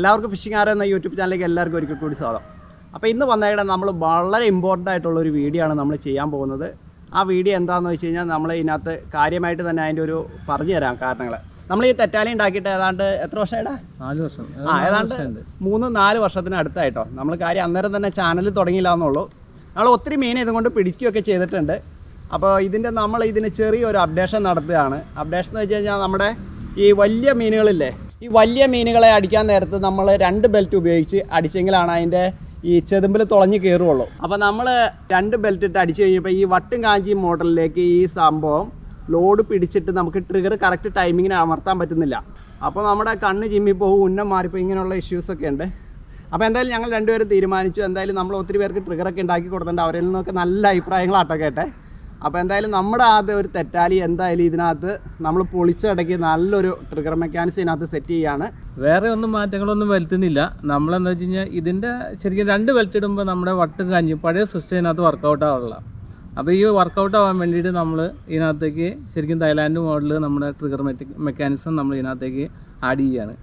എല്ലാവർക്കും ഫിഷിംഗ് ആരോ എന്ന യൂട്യൂബ് ചാനലിലേക്ക് എല്ലാവർക്കും ഒരിക്കൽ കൂടി സ്വാഗതം. അപ്പോൾ ഇന്ന് വന്നേടെ നമ്മൾ വളരെ ഇമ്പോർട്ടന്റ് ആയിട്ടുള്ള ഒരു വീഡിയോ ആണ് നമ്മൾ ചെയ്യാൻ പോകുന്നത്. ആ വീഡിയോ എന്താണെന്ന് വെച്ച് കഴിഞ്ഞാൽ നമ്മൾ ഇതിനകത്ത് കാര്യമായിട്ട് തന്നെ അതിന്റെ ഒരു പറഞ്ഞു തരാം കാരണങ്ങൾ നമ്മൾ ഈ തെറ്റാലി ഉണ്ടാക്കിയിട്ട് ഏതാണ്ട് എത്ര വർഷമായിടാ നാല് വർഷം. ആ ഏതാണ്ട് മൂന്ന് നാല് വർഷത്തിന് അടുത്തായിട്ടോ. നമ്മൾ കാര്യം അന്നേരം തന്നെ ചാനൽ തുടങ്ങിയില്ല എന്നുള്ളൂ. നമ്മൾ ഒത്തിരി മീൻ ഇതുകൊണ്ട് പിടിക്കുകയൊക്കെ ചെയ്തിട്ടുണ്ട്. അപ്പോൾ ഇതിന്റെ നമ്മൾ ഇതിന് ചെറിയൊരു അപ്ഡേഷൻ നടത്തുകയാണ്. അപ്ഡേഷൻ എന്ന് വെച്ച് കഴിഞ്ഞാൽ നമ്മുടെ ഈ വലിയ മീനുകളില്ലേ ഈ വലിയ മീനുകളെ അടിക്കാൻ നേരത്ത് നമ്മൾ രണ്ട് ബെൽറ്റ് ഉപയോഗിച്ച് അടിച്ചെങ്കിലാണ് അതിന്റെ ഈ ചെതുമ്പിൽ തുളഞ്ഞ് കയറുള്ളൂ അപ്പോൾ നമ്മൾ രണ്ട് ബെൽറ്റ് ഇട്ട് അടിച്ചു കഴിഞ്ഞപ്പോൾ ഈ വട്ടും കാഞ്ചി മോഡലിലേക്ക് ഈ സംഭവം ലോഡ് പിടിച്ചിട്ട് നമുക്ക് ട്രിഗർ കറക്റ്റ് ടൈമിങ്ങിന് അമർത്താൻ പറ്റുന്നില്ല. അപ്പോൾ നമ്മുടെ കണ്ണ് ചിമ്മിപ്പോവും ഉന്നം മാറിപ്പോൾ ഇങ്ങനെയുള്ള ഇഷ്യൂസൊക്കെ ഉണ്ട്. അപ്പോൾ എന്തായാലും ഞങ്ങൾ രണ്ടുപേരും തീരുമാനിച്ചു. എന്തായാലും നമ്മൾ ഒത്തിരി പേർക്ക് ട്രിഗറൊക്കെ ഉണ്ടാക്കി കൊടുത്തിട്ടുണ്ട്. അവരിൽ നിന്നൊക്കെ നല്ല അഭിപ്രായങ്ങളാട്ടോ കേട്ടെ. അപ്പോൾ എന്തായാലും നമ്മുടെ ആദ്യം ഒരു തെറ്റാലി എന്തായാലും ഇതിനകത്ത് നമ്മൾ പൊളിച്ചടക്കി നല്ലൊരു ട്രിഗർ മെക്കാനിസം ഇതിനകത്ത് സെറ്റ് ചെയ്യാണ്. വേറെ ഒന്നും മാറ്റങ്ങളൊന്നും വരുത്തുന്നില്ല. നമ്മളെന്താ വെച്ച് കഴിഞ്ഞാൽ ഇതിന്റെ ശരിക്കും രണ്ട് ബെൽറ്റ് ഇടുമ്പോൾ നമ്മുടെ വട്ടും കാഞ്ഞും പഴയ സിസ്റ്റം ഇതിനകത്ത് വർക്കൗട്ട് ആവുള്ള അപ്പോൾ ഈ വർക്കൗട്ട് ആവാൻ വേണ്ടിയിട്ട് നമ്മൾ ഇതിനകത്തേക്ക് ശരിക്കും തൈലാൻഡ് മോഡൽ നമ്മുടെ ട്രിഗർ മെക്കാനിസം നമ്മൾ ഇതിനകത്തേക്ക് ആഡ് ചെയ്യുകയാണ്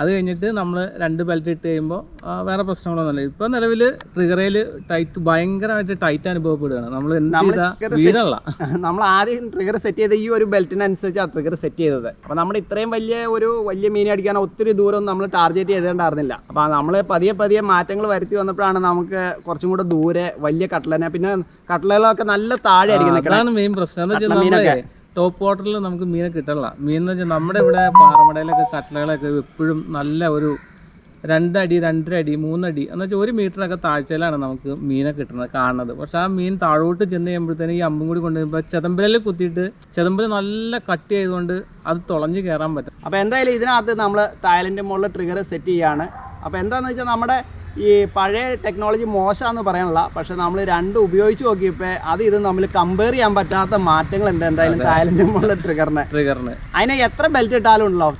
അത് കഴിഞ്ഞിട്ട് നമ്മൾ രണ്ട് ബെൽറ്റ് ഇട്ട് കഴിയുമ്പോൾ വേറെ പ്രശ്നങ്ങളൊന്നുമില്ല. ഇപ്പം നിലവിൽ ട്രിഗറയിൽ ടൈറ്റ് ഭയങ്കരമായിട്ട് ടൈറ്റ് അനുഭവപ്പെടുകയാണ്. നമ്മൾ വീടല്ല നമ്മൾ ആദ്യം ട്രിഗർ സെറ്റ് ചെയ്ത ഈ ഒരു ബെൽറ്റിനനുസരിച്ച് ആ ട്രിഗർ സെറ്റ് ചെയ്തത്. അപ്പോൾ നമ്മൾ ഇത്രയും വലിയ ഒരു വലിയ മീൻ അടിക്കാൻ ഒത്തിരി ദൂരം നമ്മൾ ടാർഗറ്റ് ചെയ്തിട്ടുണ്ടായിരുന്നില്ല അപ്പോൾ നമ്മൾ പതിയെ പതിയെ മാറ്റങ്ങൾ വരുത്തി വന്നപ്പോഴാണ് നമുക്ക് കുറച്ചും കൂടെ ദൂരെ വലിയ കട്ട്ലനെ പിന്നെ കട്ട്ലകളൊക്കെ നല്ല താഴെ ആയിരിക്കും മെയിൻ പ്രശ്നം. ടോപ്പ് വാട്ടറിൽ നമുക്ക് മീനെ കിട്ടണില്ല മീൻ എന്ന് വെച്ചാൽ നമ്മുടെ ഇവിടെ പാറമടയിലൊക്കെ കട്ടലകളൊക്കെ എപ്പോഴും നല്ല ഒരു രണ്ടടി രണ്ടര അടി മൂന്നടി എന്ന് വെച്ചാൽ ഒരു മീറ്ററൊക്കെ താഴ്ചയിലാണ് നമുക്ക് മീനെ കിട്ടുന്നത് കാണുന്നത്. പക്ഷെ ആ മീൻ താഴോട്ട് ചെന്ന് കഴിയുമ്പോഴത്തേനും ഈ അമ്പും കൂടി കൊണ്ടുവരുമ്പോൾ ചെതമ്പലിൽ കുത്തിയിട്ട് ചെതമ്പൽ നല്ല കട്ട് ചെയ്തുകൊണ്ട് അത് തുളഞ്ഞ് കയറാൻ പറ്റും. അപ്പോൾ എന്തായാലും ഇതിനകത്ത് നമ്മൾ തായലിന്റെ മുകളിൽ ട്രിഗർ സെറ്റ് ചെയ്യാണ്. അപ്പോൾ എന്താണെന്ന് വെച്ചാൽ നമ്മുടെ ഈ പഴയ ടെക്നോളജി മോശമാണെന്ന് പറയാനുള്ള പക്ഷെ നമ്മൾ രണ്ട് ഉപയോഗിച്ച് നോക്കിയപ്പോൾ അത് ഇത് നമ്മൾ കമ്പയർ ചെയ്യാൻ പറ്റാത്ത മാറ്റങ്ങൾ ഉണ്ട് എന്തായാലും തായ്ലൻഡ് മുകളിൽ ട്രിഗറിന് ട്രിഗറിന് അതിനെ എത്ര ബെൽറ്റ് ഇട്ടാലും ഉണ്ടല്ലോ?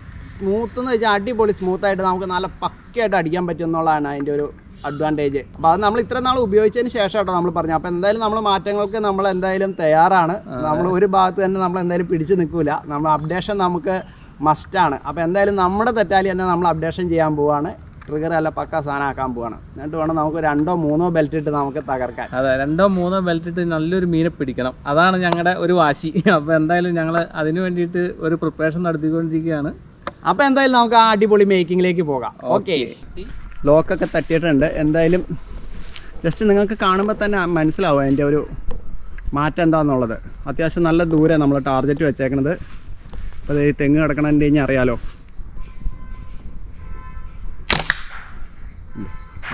സ്മൂത്ത് എന്ന് വെച്ചാൽ അടിപൊളി സ്മൂത്ത് ആയിട്ട് നമുക്ക് നല്ല പക്കയായിട്ട് അടിക്കാൻ പറ്റും എന്നുള്ളതാണ് അതിന്റെ ഒരു അഡ്വാന്റേജ് അപ്പോൾ അത് നമ്മൾ ഇത്ര നാൾ ഉപയോഗിച്ചതിന് ശേഷം കേട്ടോ നമ്മൾ പറഞ്ഞു അപ്പോൾ എന്തായാലും നമ്മൾ മാറ്റങ്ങൾക്ക് നമ്മൾ എന്തായാലും തയ്യാറാണ്. നമ്മൾ ഒരു ഭാഗത്ത് തന്നെ നമ്മൾ എന്തായാലും പിടിച്ചു നിൽക്കില്ല നമ്മൾ അപ്ഡേഷൻ നമുക്ക് മസ്റ്റാണ് അപ്പോൾ എന്തായാലും നമ്മുടെ തെറ്റാലി തന്നെ നമ്മൾ അപ്ഡേഷൻ ചെയ്യാൻ പോവാണ്. ട്രിഗർ അല്ല പക്ക സാധനം ആക്കാൻ പോവാണ്. എന്നിട്ട് വേണം നമുക്ക് രണ്ടോ മൂന്നോ ബെൽറ്റ് ഇട്ട് നമുക്ക് തകർക്കാൻ. അതെ രണ്ടോ മൂന്നോ ബെൽറ്റ് ഇട്ട് നല്ലൊരു മീനെ പിടിക്കണം. അതാണ് ഞങ്ങളുടെ ഒരു വാശി. അപ്പോൾ എന്തായാലും ഞങ്ങൾ അതിന് വേണ്ടിയിട്ട് ഒരു പ്രിപ്പറേഷൻ നടത്തിക്കൊണ്ടിരിക്കുകയാണ്. അപ്പോൾ എന്തായാലും നമുക്ക് ആ അടിപൊളി മേക്കിങ്ങിലേക്ക് പോകാം. ഓക്കെ ലോക്കൊക്കെ തട്ടിയിട്ടുണ്ട്. എന്തായാലും ജസ്റ്റ് നിങ്ങൾക്ക് കാണുമ്പോൾ തന്നെ മനസ്സിലാവും അതിന്റെ ഒരു മാറ്റം എന്താണെന്നുള്ളത് അത്യാവശ്യം നല്ല ദൂരെ നമ്മൾ ടാർഗറ്റ് വെച്ചേക്കണത്. അപ്പോൾ ഈ തെങ്ങ് കിടക്കണതിന്റെ ഇനി അറിയാലോ.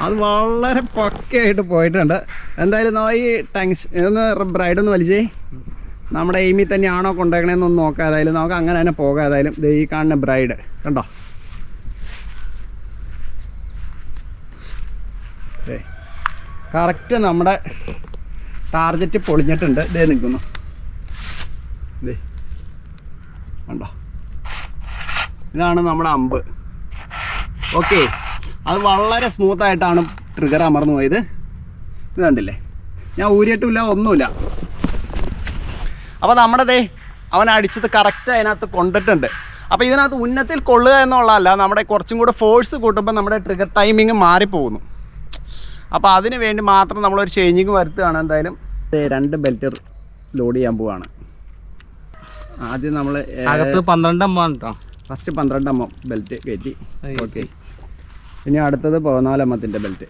അത് വളരെ പക്കയായിട്ട് പോയിട്ടുണ്ട്. എന്തായാലും നമ്മൾ ഈ ടെൻഷൻ ഒന്ന് ബ്രൈഡൊന്ന് വലിച്ചേ. നമ്മുടെ എയിമിൽ തന്നെയാണോ കൊണ്ടുപോകണേന്നൊന്ന് നോക്കാം നോക്കാതായാലും നമുക്ക് അങ്ങനെ തന്നെ പോകാതായാലും ഇത് ഈ കാണുന്ന ബ്രൈഡ് കണ്ടോ? കറക്റ്റ് നമ്മുടെ ടാർജറ്റ് പൊളിഞ്ഞിട്ടുണ്ട്. ദേ നിൽക്കുന്നു. കണ്ടോ? ഇതാണ് നമ്മുടെ അമ്പ്. ഓക്കെ അത് വളരെ സ്മൂത്തായിട്ടാണ് ട്രിഗർ അമർന്നു പോയത്. ഇത് കണ്ടില്ലേ? ഞാൻ ഊരിയിട്ടുമില്ല ഒന്നുമില്ല. അപ്പോൾ നമ്മുടെ ദേ അവൻ അടിച്ചത് കറക്റ്റ് അതിനകത്ത് കൊണ്ടിട്ടുണ്ട്. അപ്പോൾ ഇതിനകത്ത് ഉന്നത്തിൽ കൊള്ളുക എന്നുള്ളതല്ല നമ്മുടെ കുറച്ചും കൂടെ ഫോഴ്സ് കൂട്ടുമ്പോൾ നമ്മുടെ ട്രിഗർ ടൈമിങ് മാറിപ്പോകുന്നു. അപ്പോൾ അതിന് വേണ്ടി മാത്രം നമ്മളൊരു ചേഞ്ചിങ് വരുത്തുകയാണ് എന്തായാലും. രണ്ട് ബെൽറ്റ് ലോഡ് ചെയ്യാൻ പോവാണ്. ആദ്യം നമ്മൾ അകത്ത് ആണ് കേട്ടോ ഫസ്റ്റ് പന്ത്രണ്ട് എം ബെൽറ്റ് കയറ്റി ഓക്കെ ഇനി അടുത്തത് പതിനാലമ്മത്തിന്റെ ബെൽറ്റ്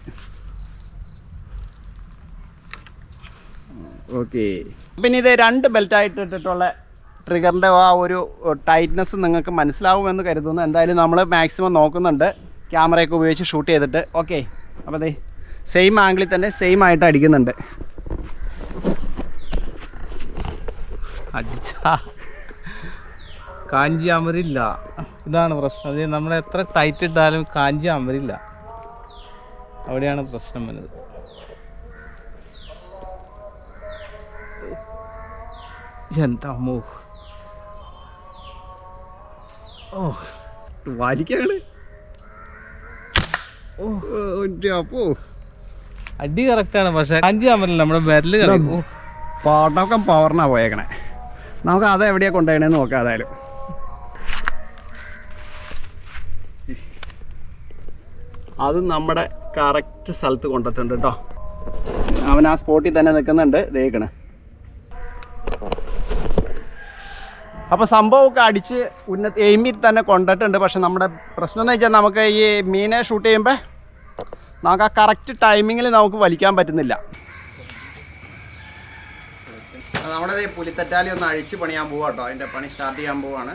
ഓക്കെ. പിന്നെ ഇത് രണ്ട് ബെൽറ്റായിട്ട് ഇട്ടിട്ടുള്ള ട്രിഗറിന്റെ ആ ഒരു ടൈറ്റ്നെസ് നിങ്ങൾക്ക് മനസ്സിലാവുമെന്ന് കരുതുന്നു. എന്തായാലും നമ്മൾ മാക്സിമം നോക്കുന്നുണ്ട്. ക്യാമറയൊക്കെ ഉപയോഗിച്ച് ഷൂട്ട് ചെയ്തിട്ട്. ഓക്കെ. അപ്പോൾ അതെ സെയിം ആംഗിളിൽ തന്നെ സെയിം ആയിട്ട് അടിക്കുന്നുണ്ട്. കാഞ്ചി അമരില്ല. ഇതാണ് പ്രശ്നം. അത് നമ്മൾ എത്ര ടൈറ്റ് ഇട്ടാലും കാഞ്ചി അമരില്ല. അവിടെയാണ് പ്രശ്നം വരുന്നത് എന്റെ അമ്മോ ഓ വലിക്കാണ് ഓ അപ്പോ. അടി കറക്റ്റാണ് പക്ഷെ കാഞ്ചി അമരില്ല നമ്മുടെ വിരൽ കളിക്കും പാട്ടൊക്കെ പവറിനാ പോയേക്കണെ. നമുക്ക് അത് എവിടെയാ കൊണ്ടുപോയണേന്ന് നോക്കാം ഏതായാലും. അത് നമ്മുടെ കറക്റ്റ് സ്ഥലത്ത് കൊണ്ടിട്ടുണ്ട് കേട്ടോ അവൻ ആ സ്പോട്ടിൽ തന്നെ നിൽക്കുന്നുണ്ട്. ദേക്കണ് അപ്പോൾ സംഭവമൊക്കെ അടിച്ച് ഉന്ന എയിമിൽ തന്നെ കൊണ്ടിട്ടുണ്ട്. പക്ഷെ നമ്മുടെ പ്രശ്നം എന്ന് വെച്ചാൽ നമുക്ക് ഈ മീനെ ഷൂട്ട് ചെയ്യുമ്പോൾ നമുക്ക് ആ കറക്റ്റ് ടൈമിങ്ങിൽ നമുക്ക് വലിക്കാൻ പറ്റുന്നില്ല. നമ്മുടെ പുലിത്തറ്റാലി ഒന്ന് അഴിച്ച് പണിയാൻ പോവാ കേട്ടോ. അതിന്റെ പണി സ്റ്റാർട്ട് ചെയ്യാൻ പോവാണ്.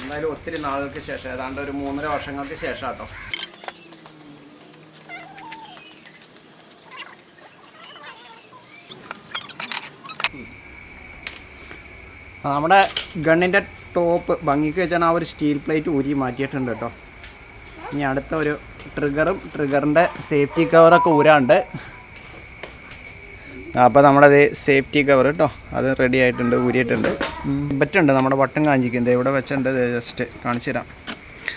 എന്തായാലും ഒത്തിരി നാളുകൾക്ക് ശേഷം ഏതാണ്ട് ഒരു മൂന്നര വർഷങ്ങൾക്ക് ശേഷം കേട്ടോ നമ്മുടെ ഗണ്ണിന്റെ ടോപ്പ് ഭംഗിക്ക് വെച്ചാണ് ആ ഒരു സ്റ്റീൽ പ്ലേറ്റ് ഊരി മാറ്റിയിട്ടുണ്ട് കേട്ടോ. ഇനി അടുത്ത ഒരു ട്രിഗറും ട്രിഗറിന്റെ സേഫ്റ്റി കവറൊക്കെ ഊരാണ്ട്. അപ്പോൾ നമ്മുടെ അത് സേഫ്റ്റി കവർ കേട്ടോ അത് റെഡി ആയിട്ടുണ്ട് ഊരിയിട്ടുണ്ട്. പറ്റുണ്ട് നമ്മുടെ വട്ടം കാഞ്ചിക്കുന്നത് ഇവിടെ വെച്ചിട്ടുണ്ട്? ജസ്റ്റ് കാണിച്ചു തരാം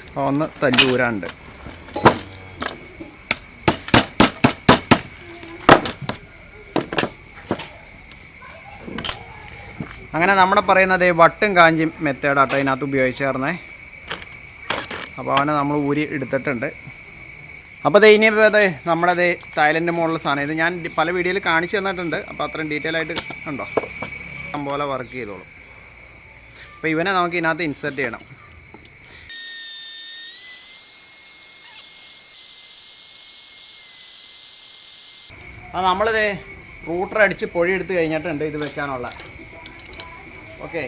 അപ്പോൾ ഒന്ന് തല്ലി അങ്ങനെ നമ്മുടെ പറയുന്നത് വട്ടും കാഞ്ചിയും മെത്തേഡാട്ടോ അതിനകത്ത് ഉപയോഗിച്ചേർന്നേ. അപ്പോൾ അവനെ നമ്മൾ ഊരി എടുത്തിട്ടുണ്ട്. അപ്പോൾ അത് ഇനിയിപ്പോൾ അതെ നമ്മുടെ ദേ തായ്ലൻഡ് മോഡൽ സാധനം. ഇത് ഞാൻ പല വീഡിയോയിൽ കാണിച്ചു തന്നിട്ടുണ്ട്. അപ്പോൾ അത്രയും ഡീറ്റെയിൽ ആയിട്ട് ഉണ്ടോ? പോലെ വർക്ക് ചെയ്തോളും. അപ്പോൾ ഇവനെ നമുക്ക് ഇതിനകത്ത് ഇൻസെർട്ട് ചെയ്യണം. അത് നമ്മളിത് റൂട്ടർ അടിച്ച് പൊഴി എടുത്ത് കഴിഞ്ഞിട്ടുണ്ട് ഇത് വെക്കാനുള്ള. ഓക്കെ.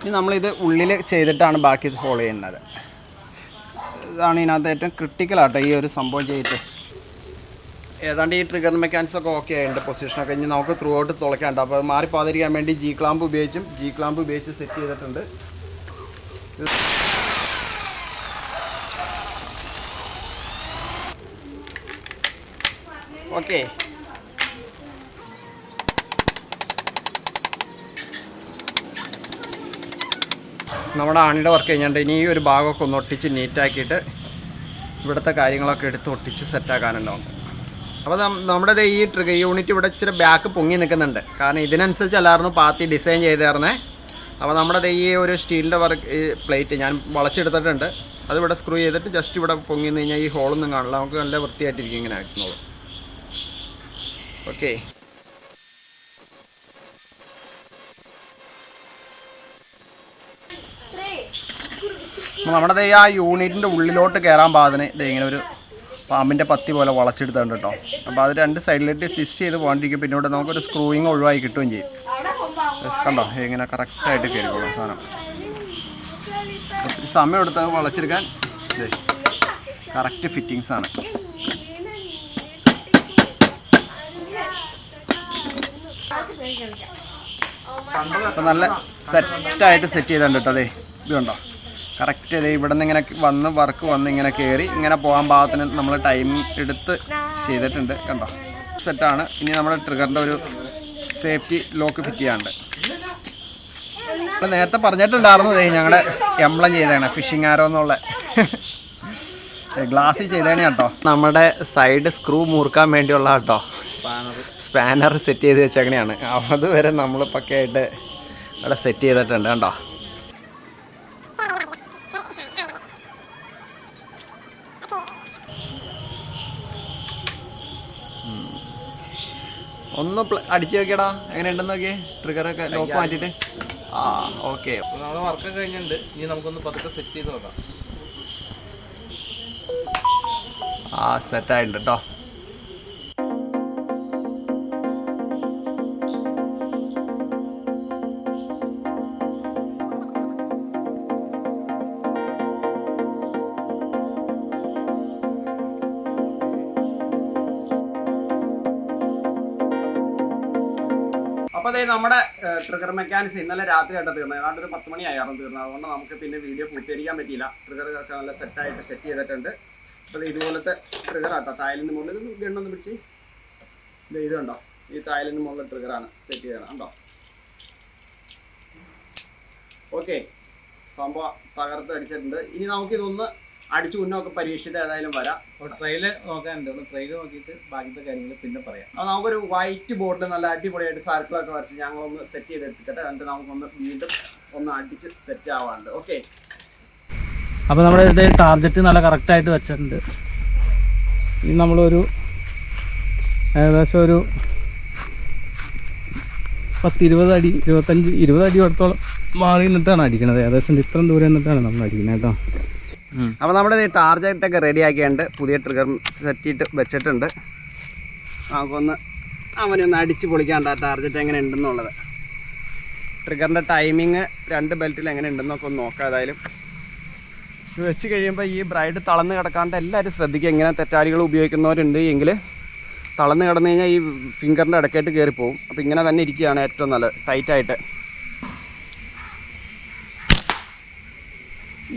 ഇനി നമ്മളിത് ഉള്ളിൽ ചെയ്തിട്ടാണ് ബാക്കി ഹോൾ ചെയ്യുന്നത്. ഇതാണ് ഇതിനകത്ത് ഏറ്റവും ക്രിട്ടിക്കൽ ആട്ടോ ഈ ഒരു സംഭവം ചെയ്തിട്ട്. ഏതാണ്ട് ഈ ട്രിഗർ മെക്കാനിക്സ് ഒക്കെ ഓക്കെ ആയിട്ടുണ്ട് പൊസിഷനൊക്കെ ഇനി നമുക്ക് ത്രൂ ഔട്ട് തുളയ്ക്കാണ്ട് അപ്പോൾ അത് മാറിപ്പോകാതിരിക്കാൻ വേണ്ടി ജി ക്ലാമ്പ് ഉപയോഗിച്ചും ജി ക്ലാമ്പ് ഉപയോഗിച്ച് സെറ്റ് ചെയ്തിട്ടുണ്ട്. ഓക്കെ നമ്മുടെ ആണിയുടെ വർക്ക് കഴിഞ്ഞാണ്ട് ഇനി ഈ ഒരു ഭാഗമൊക്കെ ഒന്ന് ഒട്ടിച്ച് നീറ്റാക്കിയിട്ട് ഇവിടുത്തെ കാര്യങ്ങളൊക്കെ എടുത്ത് ഒട്ടിച്ച് സെറ്റാക്കാനുണ്ടാവും അപ്പോൾ നമ്മുടെ ഈ ട്രിഗർ യൂണിറ്റ് ഇവിടെ ഇച്ചിരി ബാക്ക് പൊങ്ങി നിൽക്കുന്നുണ്ട്. കാരണം ഇതിനനുസരിച്ചല്ലായിരുന്നു പാത്തി ഡിസൈൻ ചെയ്തേർന്നേ. അപ്പോൾ നമ്മുടെ ഈ ഒരു സ്റ്റീലിന്റെ വർക്ക് പ്ലേറ്റ് ഞാൻ വളച്ചെടുത്തിട്ടുണ്ട്. അതിവിടെ സ്ക്രൂ ചെയ്തിട്ട് ജസ്റ്റ് ഇവിടെ പൊങ്ങി കഴിഞ്ഞാൽ ഈ ഹോളൊന്നും കാണില്ല. നമുക്ക് നല്ല വൃത്തിയായിട്ടിരിക്കും ഇങ്ങനെ ആയിരുന്നുള്ളൂ ഓക്കെ നമ്മുടെ ദേ ആ യൂണിറ്റിന്റെ ഉള്ളിലോട്ട് കയറാൻ പാകത്തിന് ദേ ഇങ്ങനെ ഒരു പാമ്പിന്റെ പത്തി പോലെ വളച്ചെടുത്തുണ്ട് കേട്ടോ. അപ്പോൾ അത് രണ്ട് സൈഡിലേക്ക് ട്വിസ്റ്റ് ചെയ്ത് പോകാണ്ടിരിക്കും പിന്നെ നമുക്കൊരു സ്ക്രൂയിങ് ഒഴിവായി കിട്ടുകയും ചെയ്യും. കണ്ടോ? ഇങ്ങനെ കറക്റ്റായിട്ട് കയറിക്കോളും സാധനം. ഒത്തിരി സമയം എടുത്ത് വളച്ചെടുക്കാൻ കറക്റ്റ് ഫിറ്റിങ്സ് ആണ്. അപ്പോൾ നല്ല സെറ്റായിട്ട് സെറ്റ് ചെയ്തിട്ടുണ്ട് കേട്ടോ അതെ ഇത് കണ്ടോ? കറക്റ്റ് അതെ ഇവിടെ നിന്ന് ഇങ്ങനെ വന്ന് വർക്ക് വന്ന് ഇങ്ങനെ കയറി ഇങ്ങനെ പോകാൻ പാകത്തിന് നമ്മൾ ടൈം എടുത്ത് ചെയ്തിട്ടുണ്ട് കണ്ടോ? സെറ്റാണ് ഇനി നമ്മുടെ ട്രിഗറിന്റെ ഒരു സേഫ്റ്റി ലോക്ക് ഫിറ്റ് ചെയ്യാണ്ട് ഇപ്പം നേരത്തെ പറഞ്ഞിട്ടുണ്ടായിരുന്നു ദേ ഞങ്ങളുടെ എംബ്ലം ചെയ്തതാണ് ഫിഷിംഗ് ആരോ എന്നുള്ള. ഗ്ലാസ്സിൽ ചെയ്തതാണ് കേട്ടോ. നമ്മുടെ സൈഡ് സ്ക്രൂ മുറുക്കാൻ വേണ്ടിയുള്ള കേട്ടോ. സ്പാനർ സെറ്റ് ചെയ്ത് വെച്ചേക്കണെയാണ്. അതുവരെ നമ്മൾ പക്കയായിട്ട് അവിടെ സെറ്റ് ചെയ്തിട്ടുണ്ട് കണ്ടോ? ഒന്ന് അടിച്ച് നോക്കിയടാ. എങ്ങനെ ഉണ്ടെന്ന് നോക്കിയേ. ട്രിഗറൊക്കെ ലോക്ക് മാറ്റിയിട്ട്. ആ ഓക്കെ നമ്മൾ വർക്ക് കഴിഞ്ഞിട്ടുണ്ട്. ഇനി നമുക്കൊന്ന് പതുക്കെ സെറ്റ് ചെയ്ത് നോക്കാം. ആ സെറ്റ് ആയിട്ടുണ്ട് കേട്ടോ നമ്മുടെ ട്രിഗർ മെക്കാനിക്സ് ഇന്നലെ രാത്രി ആയിട്ട് തീർന്നത്. ഏതാണ്ട് ഒരു പത്ത് മണിയായിരുന്നു തീർന്നത്. അതുകൊണ്ട് നമുക്ക് പിന്നെ വീഡിയോ പൂർത്തീകരിക്കാൻ പറ്റിയില്ല. ട്രിഗർ ഒക്കെ നല്ല സെറ്റായിട്ട് സെറ്റ് ചെയ്തിട്ടുണ്ട്. അപ്പോൾ ഇതുപോലത്തെ ട്രിഗർ ആട്ടോ. തായലിന്റെ മുകളിൽ ഗണ്ണൊന്ന് പിടിച്ച്. ഇത് ഇത് കണ്ടോ? ഈ തായലിന്റെ മുകളിലെ ട്രിഗറാണ് സെറ്റ് ചെയ്യണം കണ്ടോ? ഓക്കെ സംഭവം തകർത്ത് അടിച്ചിട്ടുണ്ട്. ഇനി നമുക്കിതൊന്ന് അടിച്ചു മുന്നോക്കെ പരീക്ഷിച്ചിട്ട് ഏതായാലും വരാം. ട്രെയിൽ നോക്കാനുണ്ട് ട്രെയിൽ നോക്കിയിട്ട് ബാക്കിത്തെ കാര്യങ്ങൾ പിന്നെ പറയാം. അപ്പോൾ നമുക്കൊരു വൈറ്റ് ബോർഡിൽ നല്ല അടിപൊളിയായിട്ട് സർക്കിളൊക്കെ വരച്ച് ഞങ്ങളൊന്ന് സെറ്റ് ചെയ്തെടുത്തിട്ട് എന്നിട്ട് നമുക്കൊന്ന് വീണ്ടും ഒന്ന് അടിച്ച് സെറ്റ് ആവാണ്ട്. ഓക്കെ അപ്പോൾ നമ്മുടെ ഇത് ടാർഗറ്റ് നല്ല കറക്റ്റായിട്ട് വെച്ചിട്ടുണ്ട്. ഇനി നമ്മളൊരു ഏകദേശം ഒരു പത്ത് ഇരുപത് അടി ഇരുപത്തഞ്ച് ഇരുപത് അടി അടുത്തോളം മാറി നിന്നിട്ടാണ് അടിക്കുന്നത് ഏകദേശം ഇത്രയും ദൂരം നിന്നിട്ടാണ് നമ്മൾ അടിക്കുന്നത് കേട്ടോ. അപ്പോൾ നമ്മുടെ ഈ ടാർജറ്റ് ഒക്കെ റെഡി ആക്കിയുണ്ട് പുതിയ ട്രിഗർ സെറ്റിട്ട് വെച്ചിട്ടുണ്ട്. നമുക്കൊന്ന് അവനൊന്ന് അടിച്ച് പൊളിക്കാണ്ട് ആ ടാർജറ്റ് എങ്ങനെ ഉണ്ടെന്നുള്ളത്. ട്രിഗറിന്റെ ടൈമിങ് രണ്ട് ബെൽറ്റിൽ എങ്ങനെ ഉണ്ടെന്നൊക്കെ ഒന്ന് നോക്കാം ഏതായാലും. വെച്ച് കഴിയുമ്പോൾ ഈ ബ്രൈഡ് തളന്ന് കിടക്കാണ്ട് എല്ലാവരും ശ്രദ്ധിക്കുക. ഇങ്ങനെ തെറ്റാലികൾ ഉപയോഗിക്കുന്നവരുണ്ട് എങ്കിൽ തളന്ന് കിടന്നു കഴിഞ്ഞാൽ ഈ ഫിംഗറിന്റെ ഇടയ്ക്കായിട്ട് കയറിപ്പോവും അപ്പോൾ ഇങ്ങനെ തന്നെ ഇരിക്കുകയാണ് ഏറ്റവും നല്ലത്. ടൈറ്റായിട്ട്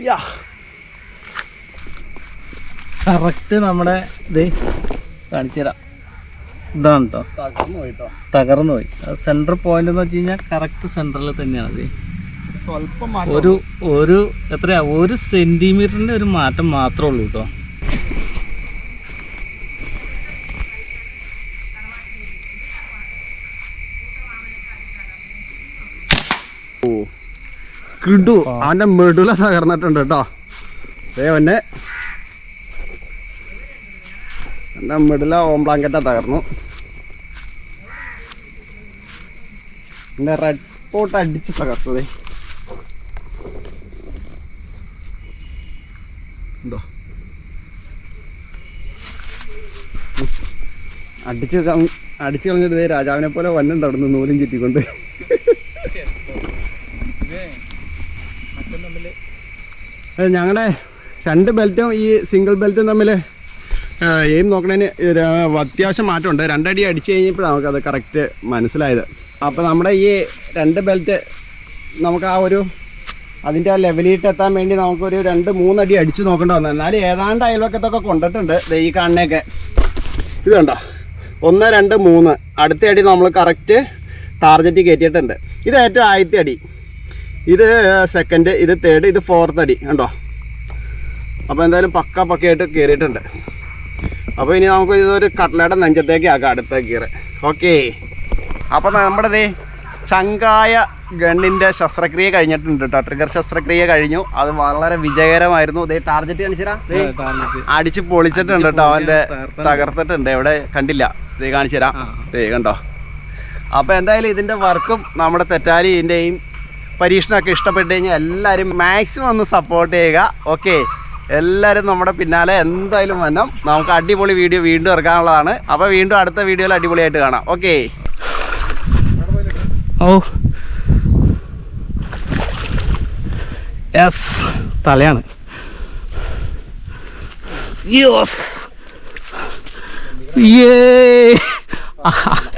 യാ. കറക്റ്റ് നമ്മുടെ ഇത് കാണിച്ചു തരാം ഇതാണ് കേട്ടോ തകർന്നു പോയി. സെൻട്രൽ പോയിന്റ് എന്ന് വെച്ച് കഴിഞ്ഞാൽ കറക്റ്റ് സെൻട്രൽ തന്നെയാണ് ഇത്. ഒരു ഒരു എത്രയാ? ഒരു സെന്റിമീറ്ററിന്റെ ഒരു മാറ്റം മാത്രമേ ഉള്ളൂ കേട്ടോ കിടു. അവന്റെ മെഡുല തകർന്നിട്ടുണ്ട് കേട്ടോ ദേവന്റെ എന്റെ ഓം ബ്ലാങ്കറ്റാ തകർന്നു എന്റെ റെഡ് സ്പോട്ട് അടിച്ച് തകർത്തതേ. എന്തോ അടിച്ച് അടിച്ചു അടിച്ച് കളഞ്ഞിട്ട് രാജാവിനെ പോലെ വന്നുണ്ട് അവിടുന്ന് നൂലും ചുറ്റിക്കൊണ്ട്. ഞങ്ങളുടെ രണ്ട് ബെൽറ്റും ഈ സിംഗിൾ ബെൽറ്റും തമ്മിൽ എയിം നോക്കണതിന് ഒരു അത്യാവശ്യം മാറ്റമുണ്ട്. രണ്ടടി അടിച്ചു കഴിഞ്ഞപ്പോഴാണ് നമുക്കത് കറക്റ്റ് മനസ്സിലായത്. അപ്പോൾ നമ്മുടെ ഈ രണ്ട് ബെൽറ്റ് നമുക്ക് ആ ഒരു അതിന്റെ ആ ലെവലിട്ട് എത്താൻ വേണ്ടി നമുക്കൊരു രണ്ട് മൂന്നടി അടിച്ച് നോക്കേണ്ടി വന്നു. എന്നാലും ഏതാണ്ട് അയൽവക്കത്തൊക്കെ കൊണ്ടിട്ടുണ്ട് ഈ കാണുന്നതൊക്കെ. ഇത് കണ്ടോ? ഒന്ന് രണ്ട് മൂന്ന്. അടുത്ത അടി നമ്മൾ കറക്റ്റ് ടാർഗറ്റ് കയറ്റിയിട്ടുണ്ട്. ഇത് ഏറ്റവും ആദ്യത്തെ അടി. ഇത് സെക്കൻഡ് ഇത് തേർഡ് ഇത് ഫോർത്ത് അടി. കണ്ടോ? അപ്പോൾ എന്തായാലും പക്ക പക്കയായിട്ട് കയറിയിട്ടുണ്ട്. അപ്പോൾ ഇനി നമുക്ക് ഇതൊരു കട്ലയുടെ നെഞ്ചത്തേക്ക് ആക്കാം അടുത്ത കീറ് ഓക്കെ. അപ്പോൾ നമ്മുടെ ദേ ചങ്കായ ഗണ്ണിന്റെ ശസ്ത്രക്രിയ കഴിഞ്ഞിട്ടുണ്ട് കേട്ടോ. ട്രിഗർ ശസ്ത്രക്രിയ കഴിഞ്ഞു. അത് വളരെ വിജയകരമായിരുന്നു. ദേ ടാർഗറ്റ് കാണിച്ചാ അടിച്ച് പൊളിച്ചിട്ടുണ്ട് കേട്ടോ. അവന്റെ തകർത്തിട്ടുണ്ട്. എവിടെ? കണ്ടില്ല. ദേ കാണിച്ചു തരാം ദേ കണ്ടോ? അപ്പോൾ എന്തായാലും ഇതിന്റെ വർക്കും നമ്മുടെ തെറ്റാലിന്റെയും പരീക്ഷണമൊക്കെ ഇഷ്ടപ്പെട്ടു കഴിഞ്ഞാൽ എല്ലാവരും മാക്സിമം ഒന്ന് സപ്പോർട്ട് ചെയ്യുക. ഓക്കെ എല്ലാവരും നമ്മുടെ പിന്നാലെ എന്തായാലും വന്നം നമുക്ക് അടിപൊളി വീഡിയോ വീണ്ടും ഇറക്കാനുള്ളതാണ്. അപ്പോൾ വീണ്ടും അടുത്ത വീഡിയോയിൽ അടിപൊളിയായിട്ട് കാണാം. ഓക്കെ ഓ യെസ് തലയാണ്. യോസ് ഏ